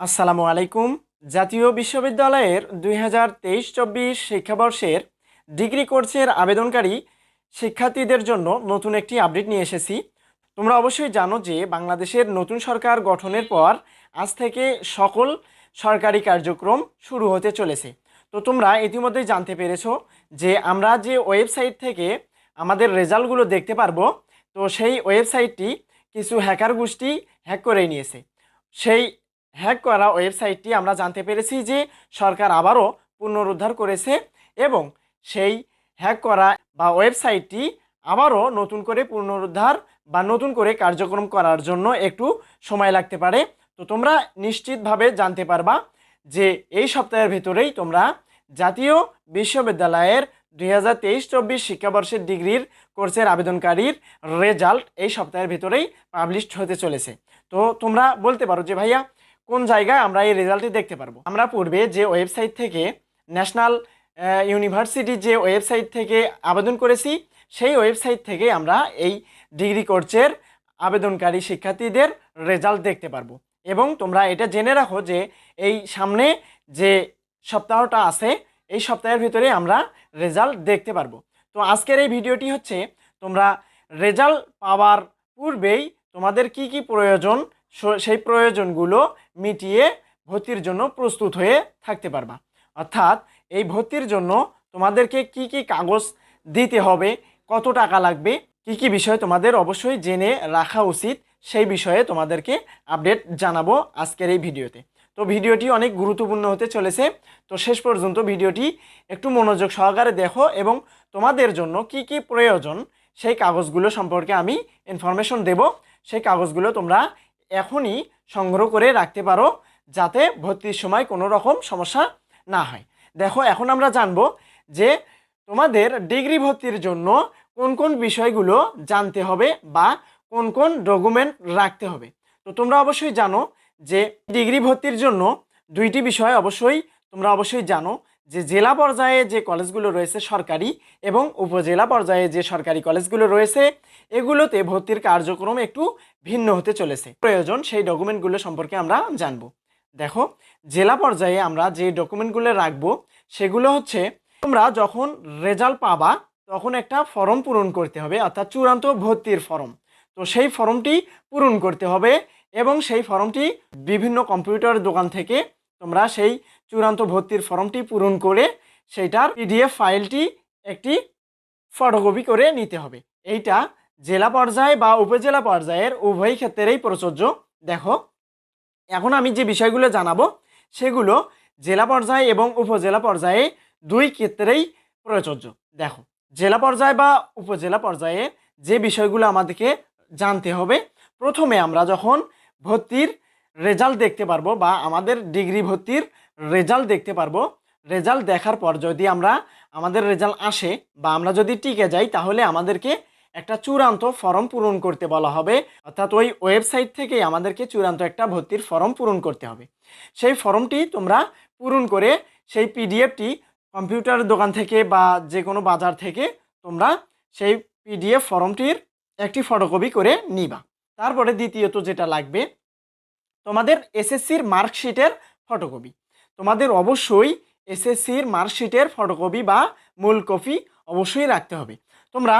আসসালামু আলাইকুম। জাতীয় বিশ্ববিদ্যালয়ের দুই হাজার তেইশ চব্বিশ শিক্ষাবর্ষের ডিগ্রি কোর্সের আবেদনকারী শিক্ষার্থীদের জন্য নতুন একটি আপডেট নিয়ে এসেছি। তোমরা অবশ্যই জানো যে বাংলাদেশের নতুন সরকার গঠনের পর আজ থেকে সকল সরকারি কার্যক্রম শুরু হতে চলেছে। তো তোমরা ইতিমধ্যেই জানতে পেরেছ যে আমরা যে ওয়েবসাইট থেকে আমাদের রেজাল্টগুলো দেখতে পারব, তো সেই ওয়েবসাইটটি কিছু হ্যাকার গোষ্ঠী হ্যাক করে নিয়েছে। সেই হ্যাক করা ওয়েবসাইটটি আমরা জানতে পেরেছি যে সরকার আবারও পুনরুদ্ধার করেছে এবং সেই হ্যাক করা বা ওয়েবসাইটটি আবারও নতুন করে পুনরুদ্ধার বা নতুন করে কার্যক্রম করার জন্য একটু সময় লাগতে পারে। তো তোমরা নিশ্চিতভাবে জানতে পারবা যে এই সপ্তাহের ভেতরেই তোমরা জাতীয় বিশ্ববিদ্যালয়ের দুই হাজার তেইশ চব্বিশ শিক্ষাবর্ষের ডিগ্রির কোর্সের আবেদনকারীর রেজাল্ট এই সপ্তাহের ভেতরেই পাবলিশড হতে চলেছে। তো তোমরা বলতে পারো যে ভাইয়া কোন জায়গায় আমরা এই রেজাল্টটি দেখতে পারব? আমরা পূর্বে যে ওয়েবসাইট থেকে, ন্যাশনাল ইউনিভার্সিটি যে ওয়েবসাইট থেকে আবেদন করেছি, সেই ওয়েবসাইট থেকে আমরা এই ডিগ্রি কোর্সের আবেদনকারী শিক্ষার্থীদের রেজাল্ট দেখতে পারব। এবং তোমরা এটা জেনে রাখো যে এই সামনে যে সপ্তাহটা আছে, এই সপ্তাহের ভিতরে আমরা রেজাল্ট দেখতে পারব। তো আজকের এই ভিডিওটি হচ্ছে, তোমরা রেজাল্ট পাওয়ার পূর্বেই তোমাদের কি কি প্রয়োজন সেই প্রয়োজনগুলো মিটিয়ে ভর্তির জন্য প্রস্তুত হয়ে থাকতে পারবা। অর্থাৎ এই ভর্তির জন্য তোমাদেরকে কি কি কাগজ দিতে হবে, কত টাকা লাগবে, কি কি বিষয় তোমাদের অবশ্যই জেনে রাখা উচিত, সেই বিষয়ে তোমাদেরকে আপডেট জানাব আজকের এই ভিডিওতে। তো ভিডিওটি অনেক গুরুত্বপূর্ণ হতে চলেছে, তো শেষ পর্যন্ত ভিডিওটি একটু মনোযোগ সহকারে দেখো এবং তোমাদের জন্য কি কি প্রয়োজন, সেই কাগজগুলো সম্পর্কে আমি ইনফরমেশন দেব, সেই কাগজগুলো তোমরা এখনই সংগ্রহ করে রাখতে পারো যাতে ভর্তির সময় কোনো রকম সমস্যা না হয়। দেখো, এখন আমরা জানব যে তোমাদের ডিগ্রি ভর্তির জন্য কোন কোন বিষয়গুলো জানতে হবে বা কোন কোন ডকুমেন্ট রাখতে হবে। তো তোমরা অবশ্যই জানো যে ডিগ্রি ভর্তির জন্য দুইটি বিষয় অবশ্যই তোমরা অবশ্যই জানো। যে জেলা পর্যায়ে যে কলেজগুলো রয়েছে সরকারি এবং উপজেলা পর্যায়ে যে সরকারি কলেজগুলো রয়েছে, এগুলোতে ভর্তির কার্যক্রম একটু ভিন্ন হতে চলেছে। প্রয়োজন সেই ডকুমেন্টগুলো সম্পর্কে আমরা জানব। দেখো, জেলা পর্যায়ে আমরা যে ডকুমেন্টগুলো রাখব, সেগুলো হচ্ছে, তোমরা যখন রেজাল্ট পাবা, তখন একটা ফর্ম পূরণ করতে হবে, অর্থাৎ চূড়ান্ত ভর্তির ফর্ম। তো সেই ফর্মটি পূরণ করতে হবে এবং সেই ফর্মটি বিভিন্ন কম্পিউটার দোকান থেকে তোমরা সেই চূড়ান্ত ভর্তির ফর্মটি পূরণ করে সেইটার পিডিএফ ফাইলটি একটি ফটোকপি করে নিতে হবে। এইটা জেলা পর্যায়ে বা উপজেলা পর্যায়ের উভয় ক্ষেত্রেই প্রযোজ্য। দেখো, এখন আমি যে বিষয়গুলো জানাব, সেগুলো জেলা পর্যায়ে এবং উপজেলা পর্যায়ে দুই ক্ষেত্রেই প্রযোজ্য। দেখো, জেলা পর্যায়ে বা উপজেলা পর্যায়ে যে বিষয়গুলো আমাদেরকে জানতে হবে, প্রথমে আমরা যখন ভর্তির রেজাল্ট দেখতে পারব বা আমাদের ডিগ্রি ভর্তির রেজাল্ট দেখতে পারব। রেজাল্ট দেখার পর যদি আমরা, আমাদের রেজাল্ট আসে বা আমরা যদি টিকে যাই, তাহলে আমাদেরকে একটা চূড়ান্ত ফর্ম পূরণ করতে বলা হবে। অর্থাৎ ওই ওয়েবসাইট থেকেই আমাদেরকে চূড়ান্ত একটা ভর্তির ফর্ম পূরণ করতে হবে। সেই ফর্মটি তোমরা পূরণ করে সেই পিডিএফটি কম্পিউটার দোকান থেকে বা যে কোনো বাজার থেকে তোমরা সেই পিডিএফ ফর্মটির একটি ফটোকপি করে নিবা। তারপরে দ্বিতীয়ত যেটা লাগবে তোমাদের এসএসসির মার্কশিটের ফটোকপি। তোমাদের অবশ্যই এসএসসির মার্কশিটের ফটোকপি বা মূল কপি অবশ্যই রাখতে হবে। তোমরা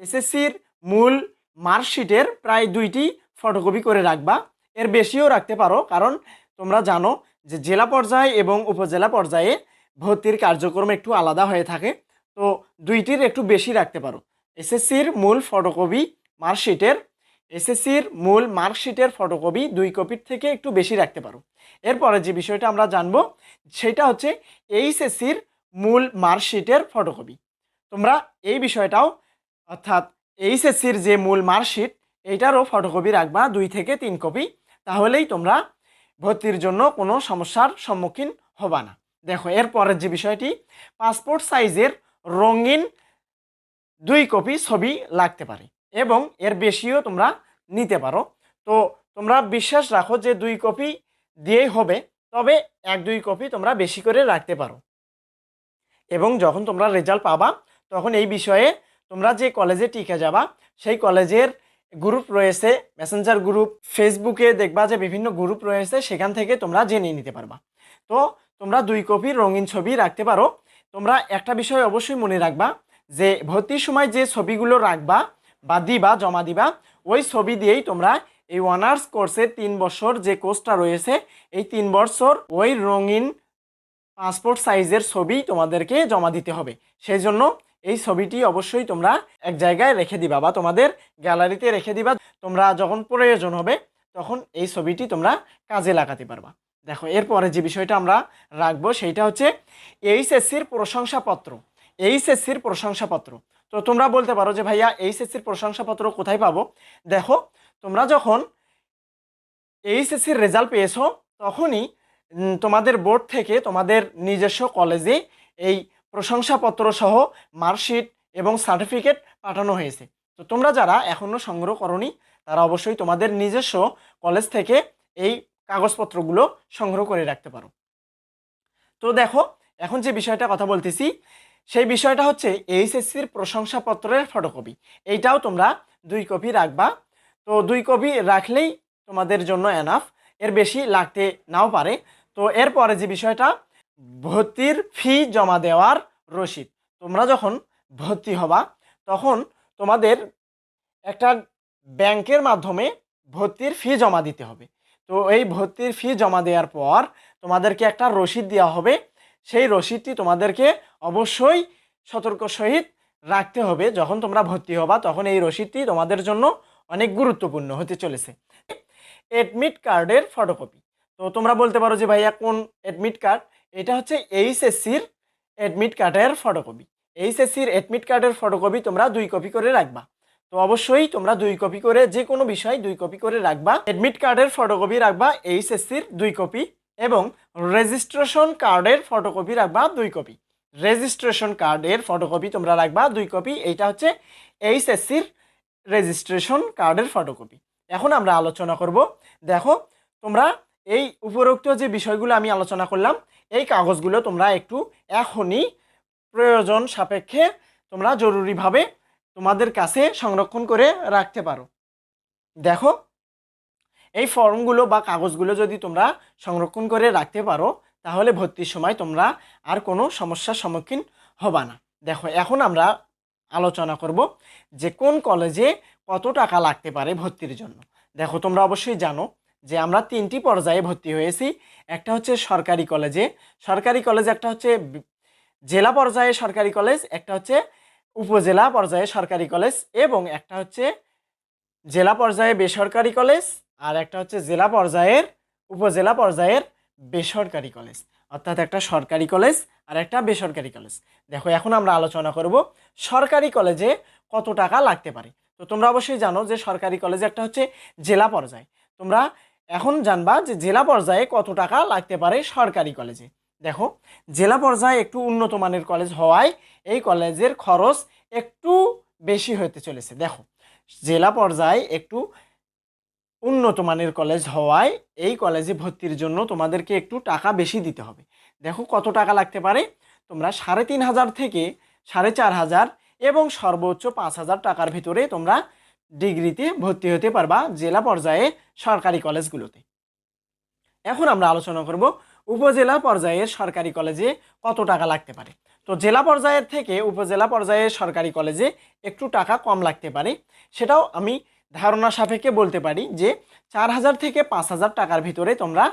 এসএসসির মূল মার্কশিটের প্রায় দুইটি ফটোকপি করে রাখবা। এর বেশিও রাখতে পারো, কারণ তোমরা জানো যে জেলা পর্যায়ে এবং উপজেলা পর্যায়ে ভর্তির কার্যক্রম একটু আলাদা হয়ে থাকে। তো দুইটির একটু বেশি রাখতে পারো। এসএসসির মূল ফটোকপি মার্কশিটের এসএসসির মূল মার্কশিটের ফটোকপি দুই কপির থেকে একটু বেশি রাখতে পারো। এরপরে যে বিষয়টা আমরা জানব, সেটা হচ্ছে এইচএসসির মূল মার্কশিটের ফটোকপি। তোমরা এই বিষয়টাও, অর্থাৎ এইচএসসির যে মূল মার্কশিট, এইটারও ফটোকপি রাখবা দুই থেকে তিন কপি। তাহলেই তোমরা ভর্তির জন্য কোনো সমস্যার সম্মুখীন হবা না। দেখো, এরপরের যে বিষয়টি, পাসপোর্ট সাইজের রঙিন দুই কপি ছবি লাগতে পারে। এবং এর বেশিও তোমরা নিতে পারো। তো তোমরা বিশ্বাস রাখো যে দুই কপি দিয়েই হবে, তবে এক দুই কপি তোমরা বেশি করে রাখতে পারো। এবং যখন তোমরা রেজাল্ট পাবা, তখন এই বিষয়ে তোমরা যে কলেজে টিকে যাবা, সেই কলেজের গ্রুপ রয়েছে মেসেঞ্জার গ্রুপ ফেসবুকে দেখবা যে বিভিন্ন গ্রুপ রয়েছে, সেখান থেকে তোমরা জেনে নিতে পারবা। তো তোমরা দুই কপির রঙিন ছবি রাখতে পারো। তোমরা একটা বিষয় অবশ্যই মনে রাখবা যে ভর্তির সময় যে ছবিগুলো রাখবা বা দিবা, জমা দিবা, ওই ছবি দিয়েই তোমরা এই অনার্স কোর্সে তিন বছর যে কোর্সটা রয়েছে, এই তিন বছর ওই রঙিন পাসপোর্ট সাইজের ছবি তোমাদেরকে জমা দিতে হবে। সেই জন্য এই ছবিটি অবশ্যই তোমরা এক জায়গায় রেখে দিবা বা তোমাদের গ্যালারিতে রেখে দিবা। তোমরা যখন প্রয়োজন হবে, তখন এই ছবিটি তোমরা কাজে লাগাতে পারবা। দেখো, এরপরে যে বিষয়টা আমরা রাখব, সেইটা হচ্ছে এইচএসসির প্রশংসাপত্র। এইচএসসির প্রশংসাপত্র। তো তোমরা বলতে পারো যে, ভাইয়া, এইচএসসির প্রশংসাপত্র কোথায় পাবো? দেখো, তোমরা যখন এইচএসসির রেজাল্ট পেয়েছ, তখনই তোমাদের বোর্ড থেকে তোমাদের নিজস্ব কলেজে এই প্রশংসাপত্র সহ মার্কশিট এবং সার্টিফিকেট পাঠানো হয়েছে। তো তোমরা যারা এখনও সংগ্রহ করনি, তারা অবশ্যই তোমাদের নিজস্ব কলেজ থেকে এই কাগজপত্রগুলো সংগ্রহ করে রাখতে পারো। তো দেখো, এখন যে বিষয়টা কথা বলতেছি সেই বিষয়টা হচ্ছে এইচএসসির প্রশংসাপত্রের ফটোকপি। এইটাও তোমরা দুই কপি রাখবা। তো দুই কপি রাখলেই তোমাদের জন্য এনাফ এর বেশি লাগতে নাও পারে। তো এরপরে যে বিষয়টা, ভর্তির ফি জমা দেওয়ার রসিদ। তোমরা যখন ভর্তি হবা, তখন তোমাদের একটা ব্যাংকের মাধ্যমে ভর্তির ফি জমা দিতে হবে। তো এই ভর্তির ফি জমা দেওয়ার পর তোমাদেরকে একটা রসিদ দেওয়া হবে সেই রসিদটি তোমাদেরকে অবশ্যই সতর্ক সহিত রাখতে হবে। যখন তোমরা ভর্তি হবা, তখন এই রসিদটি তোমাদের জন্য অনেক গুরুত্বপূর্ণ হতে চলেছে। এডমিট কার্ডের ফটোকপি তো তোমরা বলতে পারো যে ভাইয়া, কোন অ্যাডমিট কার্ড এটা হচ্ছে এইচএসসির এডমিট কার্ডের ফটোকপি এইচএসসির এডমিট কার্ডের ফটোকপি তোমরা দুই কপি করে রাখবা। তো অবশ্যই তোমরা দুই কপি করে, যে কোনো বিষয় দুই কপি করে রাখবা। এডমিট কার্ডের ফটোকপি রাখবা, এইচএসসির দুই কপি এবং রেজিস্ট্রেশন কার্ডের ফটোকপি রাখবা দুই কপি রেজিস্ট্রেশন কার্ডের ফটোকপি তোমরা রাখবা দুই কপি এইটা হচ্ছে এইচএসসির রেজিস্ট্রেশন কার্ডের ফটোকপি এখন আমরা আলোচনা করব, দেখো, তোমরা এই উপরোক্ত যে বিষয়গুলো আমি আলোচনা করলাম, এই কাগজগুলো তোমরা একটু এখনই প্রয়োজন সাপেক্ষে তোমরা জরুরিভাবে তোমাদের কাছে সংরক্ষণ করে রাখতে পারো। দেখো এই ফর্মগুলো বা কাগজগুলো যদি তোমরা সংরক্ষণ করে রাখতে পারো, তাহলে ভর্তির সময় তোমরা আর কোনো সমস্যার সম্মুখীন হবা না। দেখো, এখন আমরা আলোচনা করব যে কোন কলেজে কত টাকা লাগতে পারে ভর্তির জন্য। দেখো, তোমরা অবশ্যই জানো যে আমরা তিনটি পর্যায়ে ভর্তি হয়েছি। একটা হচ্ছে সরকারি কলেজে। সরকারি কলেজ, একটা হচ্ছে জেলা পর্যায়ে সরকারি কলেজ, একটা হচ্ছে উপজেলা পর্যায়ে সরকারি কলেজ এবং একটা হচ্ছে জেলা পর্যায়ে বেসরকারি কলেজ আর একটা হচ্ছে জেলা পর্যায়ের, উপজেলা পর্যায়ের বেসরকারি কলেজ। অর্থাৎ একটা সরকারি কলেজ আর একটা বেসরকারি কলেজ। দেখো, এখন আমরা আলোচনা করব সরকারি কলেজে কত টাকা লাগতে পারে। তো তোমরা অবশ্যই জানো যে সরকারি কলেজে একটা হচ্ছে জেলা পর্যায়ে। তোমরা এখন জানবা যে জেলা পর্যায়ে কত টাকা লাগতে পারে সরকারি কলেজে। দেখো, জেলা পর্যায়ে একটু উন্নত মানের কলেজ হওয়ায় এই কলেজের খরচ একটু বেশি হতে চলেছে। দেখো, জেলা পর্যায়ে একটু উন্নত মানের কলেজ হওয়ায় এই কলেজে ভর্তির জন্য তোমাদেরকে একটু টাকা বেশি দিতে হবে। দেখো কত টাকা লাগতে পারে? তোমরা সাড়ে তিন হাজার থেকে সাড়ে চার হাজার এবং সর্বোচ্চ পাঁচ হাজার টাকার ভিতরে তোমরা ডিগ্রিতে ভর্তি হতে পারবা জেলা পর্যায়ে সরকারি কলেজগুলোতে এখন আমরা আলোচনা করব উপজেলা পর্যায়ের সরকারি কলেজে কত টাকা লাগতে পারে। তো জেলা পর্যায়ের থেকে উপজেলা পর্যায়ের সরকারি কলেজে একটু টাকা কম লাগতে পারে। সেটাও আমি ধারণা সাপেক্ষে বলতে পারি যে চার হাজার থেকে পাঁচ হাজার টাকার ভিতরে তোমরা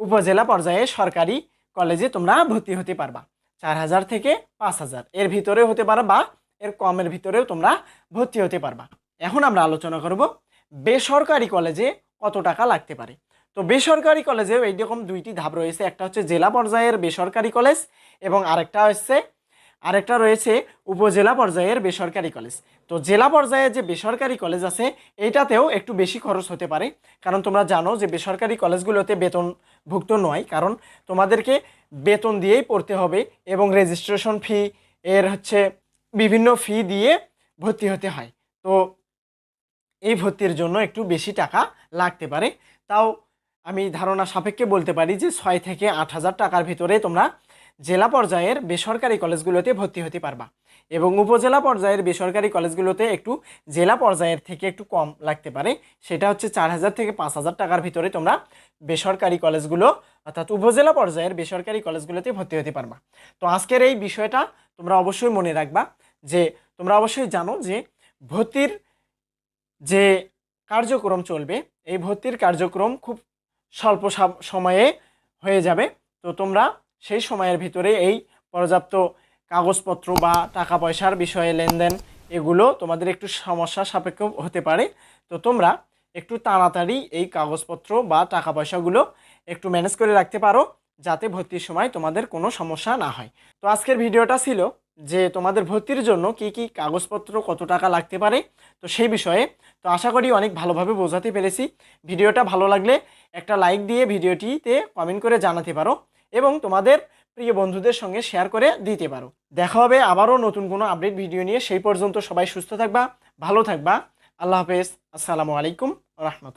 উপজেলা পর্যায়ে সরকারি কলেজে তোমরা ভর্তি হতে পারবা। চার হাজার থেকে পাঁচ হাজার এর ভিতরে হতে পারো বা এর কমের ভিতরেও তোমরা ভর্তি হতে পারবা। এখন আমরা আলোচনা করব বেসরকারি কলেজে কত টাকা লাগতে পারে। তো বেসরকারি কলেজেও এইরকম দুইটি ধাপ রয়েছে। একটা হচ্ছে জেলা পর্যায়ের বেসরকারি কলেজ এবং আরেকটা হচ্ছে আরেকটা রয়েছে উপজেলা পর্যায়ের বেসরকারি কলেজ। তো জেলা পর্যায়ে যে বেসরকারি কলেজ আছে, এইটাতেও একটু বেশি খরচ হতে পারে। কারণ তোমরা জানো যে বেসরকারি কলেজগুলোতে বেতনভুক্ত নয়, কারণ তোমাদেরকে বেতন দিয়েই পড়তে হবে এবং রেজিস্ট্রেশন ফি এর হচ্ছে বিভিন্ন ফি দিয়ে ভর্তি হতে হয়। তো এই ভর্তির জন্য একটু বেশি টাকা লাগতে পারে। তাও আমি ধারণা সাপেক্ষে বলতে পারি যে ছয় থেকে আট হাজার টাকার ভিতরে তোমরা জেলা পর্যায়ের বেসরকারি কলেজগুলোতে ভর্তি হতে পারবা এবং উপজেলা পর্যায়ের বেসরকারি কলেজগুলোতে একটু জেলা পর্যায়ের থেকে একটু কম লাগতে পারে। সেটা হচ্ছে চার হাজার থেকে পাঁচ হাজার টাকার ভিতরে তোমরা বেসরকারি কলেজগুলো অর্থাৎ উপজেলা পর্যায়ের বেসরকারি কলেজগুলোতে ভর্তি হতে পারবা। তো আজকের এই বিষয়টা তোমরা অবশ্যই মনে রাখবা যে তোমরা অবশ্যই জানো যে ভর্তির যে কার্যক্রম চলবে, এই ভর্তির কার্যক্রম খুব স্বল্প সময়ে হয়ে যাবে। তো তোমরা সেই সময়ের ভিতরে এই পর্যাপ্ত কাগজপত্র বা টাকা পয়সার বিষয়ে লেনদেন, এগুলো তোমাদের একটু সমস্যা সাপেক্ষ হতে পারে। তো তোমরা একটু তাড়াতাড়ি এই কাগজপত্র বা টাকা পয়সাগুলো একটু ম্যানেজ করে রাখতে পারো, যাতে ভর্তির সময় তোমাদের কোনো সমস্যা না হয়। তো আজকের ভিডিওটা ছিল যে তোমাদের ভর্তির জন্য কি কি কাগজপত্র কত টাকা লাগতে পারে, তো সেই বিষয়ে। তো আশা করি অনেক ভালোভাবে বোঝাতে পেরেছি। ভিডিওটা ভালো লাগলে একটা লাইক দিয়ে ভিডিওটিতে কমেন্ট করে জানাতে পারো। এবং তোমাদের প্রিয় বন্ধুদের সঙ্গে শেয়ার করে দিতে পারো। দেখা হবে আবারও নতুন কোনো আপডেট ভিডিও নিয়ে। সেই পর্যন্ত সবাই সুস্থ থাকবা, ভালো থাকবা। আল্লাহ হাফেজ। আসসালামু আলাইকুম রহমত